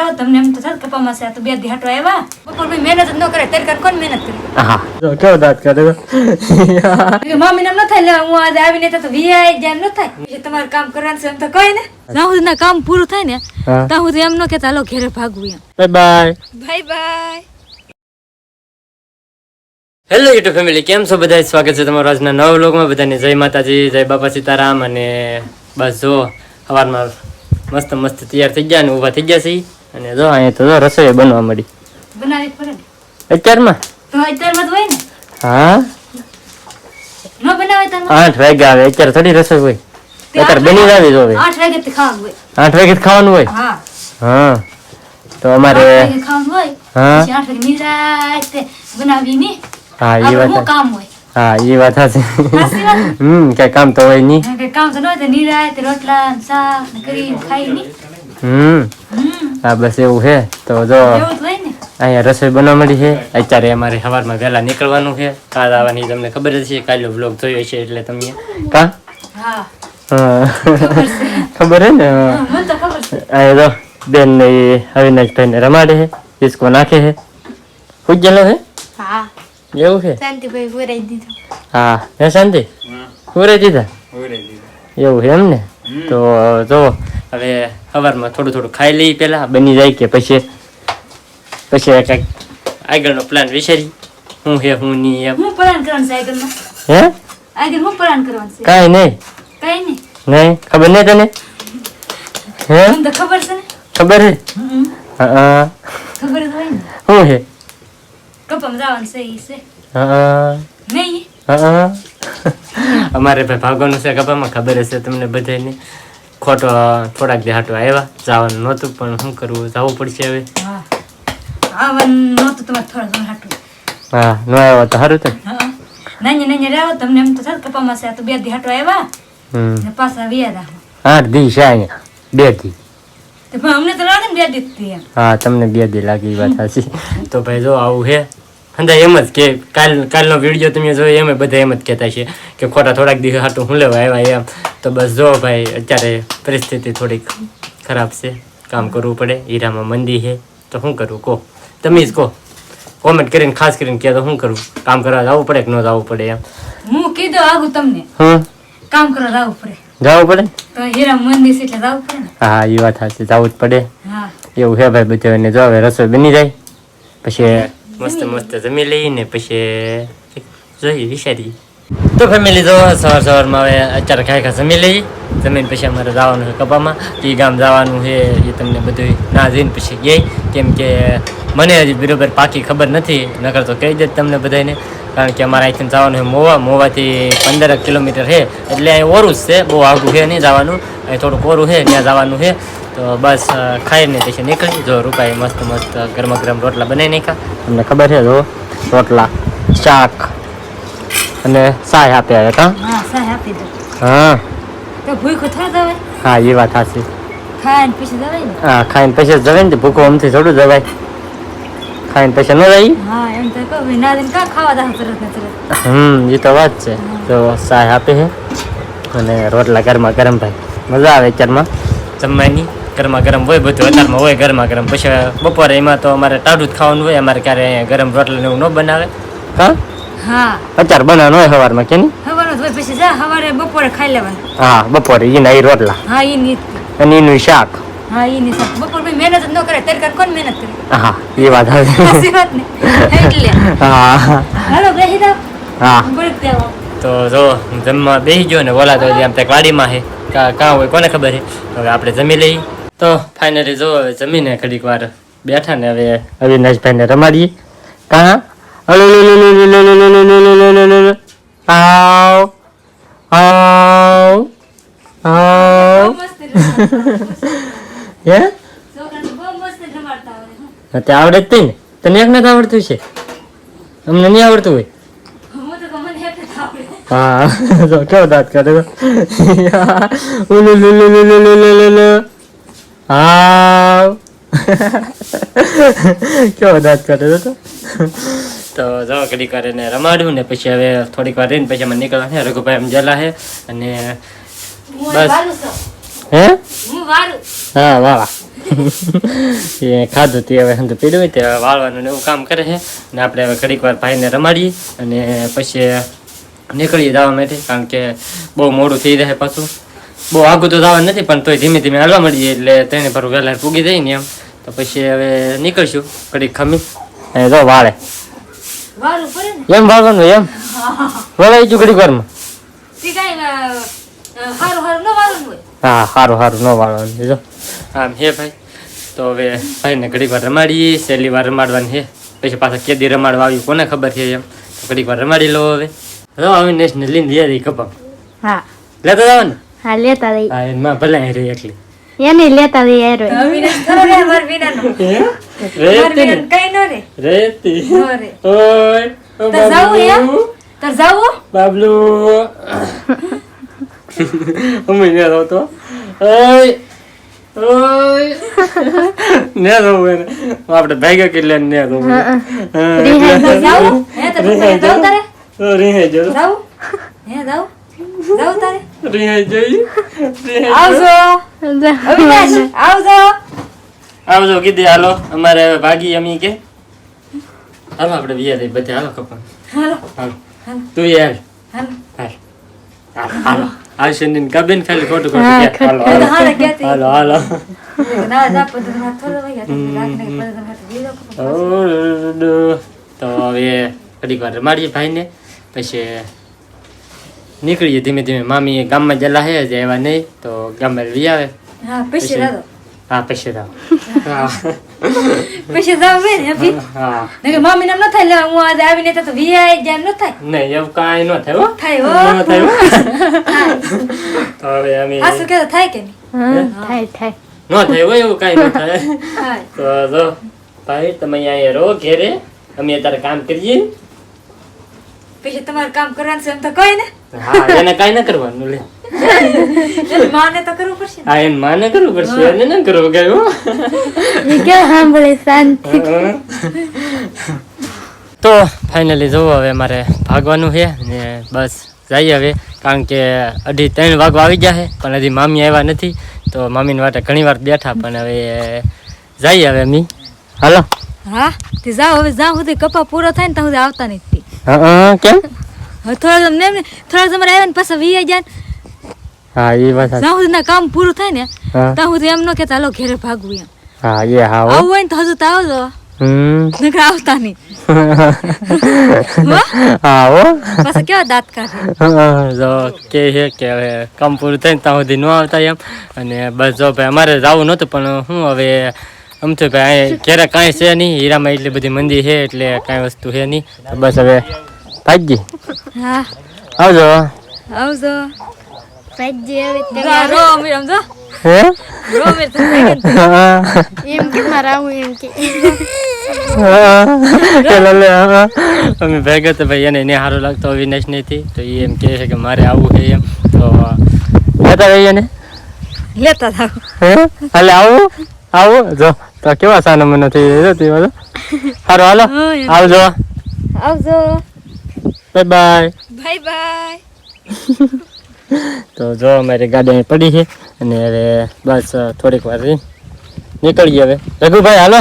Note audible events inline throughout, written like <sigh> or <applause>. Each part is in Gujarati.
આવો તમને એમ તો થાય કપામાં છે તો બે દી હાટો આવ્યા બપોર ભાઈ મહેનત જ ન કરે તેર કર કોણ મહેનત કરે? હા કેવો દાંત કરે મામી નામ ન થાય લે હું આજે આવીને તો વીઆઈ જાય ન થાય. પછી તમારે કામ કરવાનું છે એમ તો કહે ને. જ્યાં સુધી ના કામ પૂરું થાય ને હા. ત્યાં સુધી એમ ન કહેતા હાલો ઘેરે ભાગવું એમ. Bye bye. Bye bye. Hello YouTube family કેમ છો બધા સ્વાગત છે તમારું આજના નવ વ્લોગમાં. બધાને જય માતાજી જય બાપા સીતારામ અને બસ જો સવારમાં મસ્ત મસ્ત તૈયાર થઈ ગયા અને ઊભા થઈ ગયા છીએ. અને જો અહીંયા તો જો રસોઈ બનવા મળી. બનાવી પડે અત્યારમાં? તો અત્યારમાં હોય ને? હા. ન બનાવે તો આઠ વાગ્યા આવે અત્યારે થોડી રસોઈ હોય. અત્યારે બની જ આવી જોવે. આઠ વાગે ખાવાનું હોય. આઠ વાગે જ ખાવાનું હોય? હા. હા. તો અમારે ખાવાનું હોય હા. પછી આઠ વાગે મિરાતે બનાવી ની. હા એ વાત કામ હોય? હા એ વાત હશે. હમ કઈ કામ તો હોય નહીં. કામ તો ન હોય તો નિરાંતે રોટલા શાક ને કરીને ખાઈ ની. હમ. હા બસ એવું છે. તો જો અહીંયા રસોઈ બનવા મળી છે. અત્યારે અમારે સવારમાં વહેલા નીકળવાનું છે. કાલ આવવાની તમને ખબર જ છે કાલનો બ્લોગ જોયો છે એટલે તમને. કા. ખબર હે ને? હા. હા, તો અહીંયા જો બેન ને એ અવિનાશભાઈ ને રમાડે છે. ડિસ્કો નાખે છે. પૂજેલો છે? એવું છે? શાંતિભાઈ બોરાઈ દીધું. હા. હે શાંતિ? પૂરે દીધા? એવું છે એમ ને? તો જો હવે સવારમાં થોડું થોડું ખાઈ લઈ પહેલાં બની જાય કે પછી પછી કંઈક આગળનો પ્લાન વિચારી હું હે હું નહીં એમ. હું પ્લાન કરવાનું છે આગળમાં? હે? આગળ હું પ્લાન કરવાનું છે? કાંઈ નહીં. કઈ નહીં? નહીં. ખબર નહીં તને? હે? મને ખબર છે ને? ખબર હે? હા. ખબર જ હોય ને? શું હે? કપમ જવાનું છે ઈ છે. હા. નહીં? હા. અમારે ભાઈ ભાગવાનું છે કપામાં ખબર હશે તમને બધાને ખોટો થોડાક દી હાટો આવ્યા. જવાનું નહોતું પણ શું કરવું? જવું પડશે હવે. હા. ન આવ્યા તો સારું તો. નાની નાની રાવો તમને એમ તો થાય કપામાં છે. આ તો બે દી હાટો આવ્યા ને પાછા વ્યા રાખો આઠ દી છે અહીંયા. બે દી. અમને તો લાગે ને બે દી હા તમને બે દી લાગી વાત <laughs> સાચી. તો ભાઈ જો આવું છે અંદર એમ જ કે કાલ કાલનો વીડિયો તમે જોયો એમ બધા એમ જ કહેતા છે કે ખોટા થોડાક દિવસ હાટું હું લેવા આવ્યા એમ. તો બસ જો ભાઈ અત્યારે પરિસ્થિતિ થોડીક ખરાબ છે. કામ કરવું પડે હીરામાં મંદી છે. તો શું કરવું કહો. તમે જ કહો. કોમેન્ટ કરીને ખાસ કરીને કહે તો શું કરવું કામ કરવા જવું પડે કે ન જવું પડે એમ? હું કીધું આગું તમને. કામ કરવા જવું પડે. જવું પડે? તો હીરા મંદિર છે એટલે જવું પડે હા એ વાત સાચી. જવું જ પડે. હા. એવું છે ભાઈ બધું જો હવે રસોઈ બની જાય. પછી મસ્ત મસ્ત જમી લઈને પછી જોઈએ વિચારી તો ફેમિલી જો સવાર સવારમાં હવે અત્યારે ખાઈ ખા જમી લઈએ. જમીન પછી અમારે જવાનું છે કપામાં. એ ગામ જવાનું છે એ તમને બધું ના જઈને પછી ગઈ. કેમ કે મને હજી બરોબર પાકી ખબર નથી. નકર તો કહી દે તમને બધાને કારણ કે અમારે અહીંથી જવાનું છે મોવા. મોવાથી પંદર કિલોમીટર છે. એટલે અહીં ઓરું જ છે. બહુ આઘું છે નહીં જવાનું. અહીં થોડુંક ઓરું છે. ત્યાં જવાનું છે. તો બસ ખાઈને પછી નીકળી. જો રૂપાએ મસ્ત મસ્ત ગરમા ગરમ રોટલા બનાવી નાખ્યા. તમને ખબર છે જો રોટલા શાક અને સાય આપ્યા હતા. હા હા. તો ભૂખો થવા જવાય? હા એ વાત હાસી ખાઈને પછી જવાય ને? હા ખાઈને પછી જવાય ને ભૂખો આમથી થોડું જવાય. ખાઈને પછી ન જાય હા એમ તો કહું ભાઈ ના દઈને ખાવા દાવ તરત તરત? હમ એ તો વાત છે. તો સાય આપે છે અને રોટલા ગરમા ગરમ ભાઈ મજા આવે અત્યારમાં. જમવાની? ગરમા ગરમ હોય બધું અત્યારમાં હોય ગરમા ગરમ પછી બપોરે એમાં તો અમારે ટાઢું જ ખાવાનું હોય અમારે ક્યારે અહીંયા ગરમ રોટલા ને એવું ન બનાવે. હા? હા. અત્યારે બનાવવાનું હોય સવારમાં કે નહીં? હોય પછી જા સવારે બપોરે ખાઈ લેવાનું. હા બપોરે એના એ રોટલા. હા ઈ ની અને એનું શાક. હા ઈ ની બપોર ભાઈ મહેનત જ ન કરે તેર કોણ મહેનત કરે? હા એ વાત આવે. સાચી વાત ને એટલે. હા. હાલો હા. તો જો જમવા ગયો ને બોલા તો આમ ત્યાં વાડીમાં છે. કા કાં હોય કોને ખબર છે? તો આપણે જમી લઈએ. તો ફાઇનલી જો હવે જમીને ઘડીક વાર બેઠા ને હવે અવિનાશભાઈને રમાડીએ. લો આવ. આવ. આવ. હે? તે આવડે જ ને. તને એક નથી આવડતું છે? અમને નહીં આવડતું હોય? હા <laughs> કેવો દાંત કરે <laughs> હા કેવો દાંત કરે તો તો જો ઘડી કરીને રમાડું ને પછી હવે થોડીક વાર રહીને પછી અમે નીકળવા છે રઘુભાઈ એમ જલા છે અને બસ હે હા વાહ એ ખાધું તે હવે હંધ પીડું તે વાળવાનું ને એવું કામ કરે છે અને આપણે હવે ઘડીક વાર ભાઈને રમાડીએ અને પછી નીકળીએ જવા માટે કારણ કે બહુ મોડું થઈ જાય પાછું બહુ આગું તો જવાનું નથી પણ તોય ધીમે ધીમે હાલવા મળીએ એટલે તેને પર વહેલા પૂગી જાય ને એમ. તો પછી હવે નીકળશું ઘડીક ખમી. અને તો વાળે. ને? એમ વાળવાનું એમ? વળાઈ ગયું ઘડીક વારમાં. ન હા સારું સારું ન વાળવાનું જો. આમ હે ભાઈ. તો હવે ભાઈને ઘડીક વાર રમાડીએ સહેલી વાર રમાડવાની છે પછી પાછા કેદી રમાડવા આવ્યું કોને ખબર છે એમ. તો ઘડીક વાર રમાડી લો હવે. હવે અવિનેશ ને લીન દે કપા. હા. લેતા જાવ ને હા લેતા દઈ હા એમાં ભલે અહીં રહી એકલી એને લેતા દઈ આરો અવિનાશ ખરો રે માર વિનાનો રેતી કઈ ન રે રેતી રે ઓય ઓ તાર જાવું એમ બાબલું તાર જાવું બાબલુ અમે ને રહો તો ઓય ઓય ને રહો એને આપણે ભાગ્યા કેટલા ને રહો જાવું હે જાવું રીહે જો જાવું હે જાવું જાવું તારે રીહે જોઈ રીહે આવજો અવિનાશ આવજો આવજો કીધી હાલો અમારે હવે ભાગી અમી કે હાલો આપણે બીજા દઈ બધા હાલો કપા હાલો હાલો તું યાર હાલો હાલ હાલો આવશે ને કબીન ખાલી ખોટું હા, ખોટું હાલો હાલો. હાલો. તો હવે ઘડીક વાર રમાડીએ ભાઈને પછી નીકળીએ ધીમે ધીમે. મામી ગામમાં જલા હે જે એવા નહીં તો ગામમાં લઈ આવે. હા પૈસે રાધો હા પછી હા. જાવ અભી નકે મામી નામ ન થાય લે હું આજે આવીને તો વીઆઈ જાય ન થાય. નહીં એવું કાંઈ ન થાય હો. થાય હો. ન થાય હો. તો હવે અમે આ શું કે થાય કે નહીં? થાય થાય. ન થાય હોય એવું કાંઈ ન થાય. થાય તો જો ભાઈ તમે અહીંયા રહો ઘેરે. અમે અત્યારે કામ કરીએ. પછી તમારે કામ કરવાનું છે એમ તો કહે ને. હા એને કાંઈ ન કરવાનું લે. માને તો કરવું પડશે હા એને માને કરવું પડશે એને ન કરવું કઈ એ કે સાંભળે શાંતિ? તો ફાઇનલી જોવો હવે મારે ભાગવાનું છે ને બસ જઈએ હવે કારણ કે અઢી ત્રણ વાગવા આવી ગયા છે પણ હજી મામી આવ્યા નથી તો મામીની વાટે ઘણી વાર બેઠા પણ હવે જઈએ હવે મી હાલો. હા તે જાઓ હવે જ્યાં સુધી કપા પૂરો થાય ને ત્યાં સુધી આવતા નથી. હા કેમ? થોડા જમ ને થોડા તમારે આવ્યા ને પાછા વી જાય હા એ વાત. જ્યાં સુધી કામ પૂરું થાય ને હા. ત્યાં સુધી એમ ન કે ચાલો ઘેરે ભાગવું એમ. હા એ હા આવું હોય ને તો હજુ તો આવજો નકર આવતા નહીં. <laughs> હો? પાછા કેવા દાંત કાઢે? <laughs> જો કે છે કે હવે કામ પૂરું થાય ને ત્યાં સુધી ન આવતા એમ. અને બસ જો ભાઈ અમારે જવું નહોતું પણ હું હવે આમ તો ભાઈ ઘેરે કાંઈ છે નહીં. હીરામાં એટલી બધી મંદી છે એટલે કાંઈ વસ્તુ છે નહીં. બસ હવે ભાગી હા. આવજો આવજો ભાઈ હવે જો આ રો જો હે? રો તો. એમ કે મારા એમ કે. અમે ભેગા તો ભાઈ એને એને સારું લાગતો અવિનાશ નથી તો એ એમ કહે છે કે મારે આવવું છે એમ. તો લેતા ભાઈ એને? લેતા થાવ. હે? હાલે આવું. આવું. જો તો કેવા સાનો મને થઈ રહ્યો તે બધો સારું હાલો. આવજો. આવજો. બાય બાય બાય બાય <laughs> તો જો અમારી ગાડી અહીં પડી છે અને હવે બસ થોડીક વાર નીકળીએ હવે. રઘુભાઈ હાલો.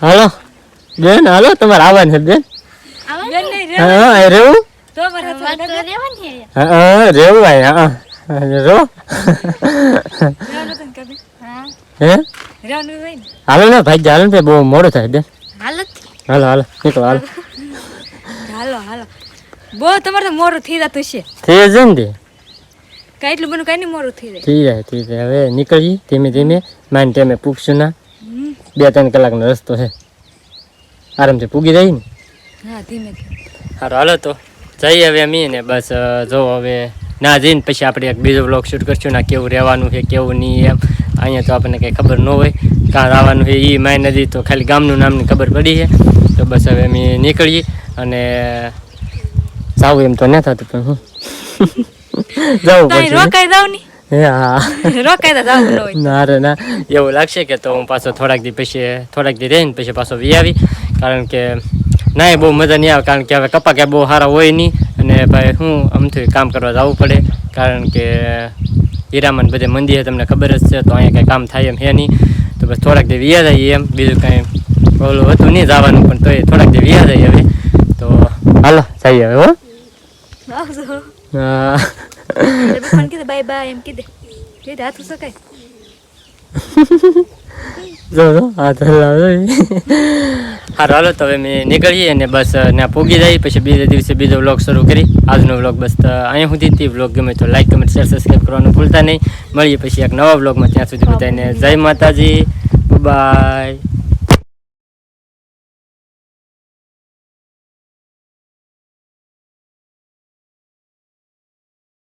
હાલો. બેન હાલો તમારે આવવાનું છે બેન? બેન નહીં રે હા હા રેવું હે રેવું ભાઈ હા રો. હા હાલો ને ભાઈ હાલો ને બહુ મોડો થાય બેન. હાલત હાલો હાલો નીકળો હાલો. હાલો હાલો. બહુ તમારે તો મોડું થઈ જતું છે થઈ જ ને કઈ એટલું બધું કઈ નહીં મોરું થઈ જાય. થઈ જાય થઈ જાય. હવે નીકળીએ ધીમે ધીમે. માન ટાઈમે પૂગશું ના. બે ત્રણ કલાકનો રસ્તો છે. આરામથી પૂગી જાય ને. હા ધીમે ધીમે. સારું હાલો તો. જઈએ હવે અમે ને બસ જો હવે ના જઈને પછી આપણે એક બીજો બ્લોગ શૂટ કરશું ના કેવું રહેવાનું છે કેવું નહીં એમ. અહીંયા તો આપણને કંઈ ખબર ન હોય. કાં આવવાનું છે એ માય નદી તો ખાલી ગામનું નામની ખબર પડી છે. તો બસ હવે અમે નીકળીએ. અને જાવું એમ તો ન થતું પણ હું. <laughs> જવું પડશે રોકાઈ જાવની ન ના રે ના. એવું લાગશે કે તો હું પાછો થોડાક દી પછી થોડાક દી રહીને પછી પાછો વી આવી. કારણ કે ના એ બહુ મજા નહીં આવે કારણ કે હવે કપા કે બહુ સારા હોય નહીં. અને ભાઈ હું આમથી કામ કરવા જવું પડે. કારણ કે હીરામન બધે મંદિર તમને ખબર જ છે તો અહીંયા કંઈ કામ થાય એમ હે નહીં. તો બસ થોડાક દે વ્યા જઈએ એમ. બીજું કાંઈ ઓલું હતું નહીં જવાનું પણ તોય થોડાક દે વ્યા જઈએ હવે. હાલો જઈએ હવે હો આવજો હા. પપ્પાને કીધે બાય બાય એમ કીધે કીધે હાથું શકાય જો જો હાથ હલાવો હારું હાલો તો હવે મેં નીકળીએ અને બસ ત્યાં પૂગી જાય પછી બીજા દિવસે બીજો વ્લોગ શરૂ કરી આજનો વ્લોગ બસ અહીંયા સુધી સુધીથી વ્લોગ ગમે તો લાઈક કમેન્ટ શેર સબસ્ક્રાઈબ કરવાનું ભૂલતા નહીં મળીએ પછી એક નવા વ્લોગમાં ત્યાં સુધી બધાને જય માતાજી બાય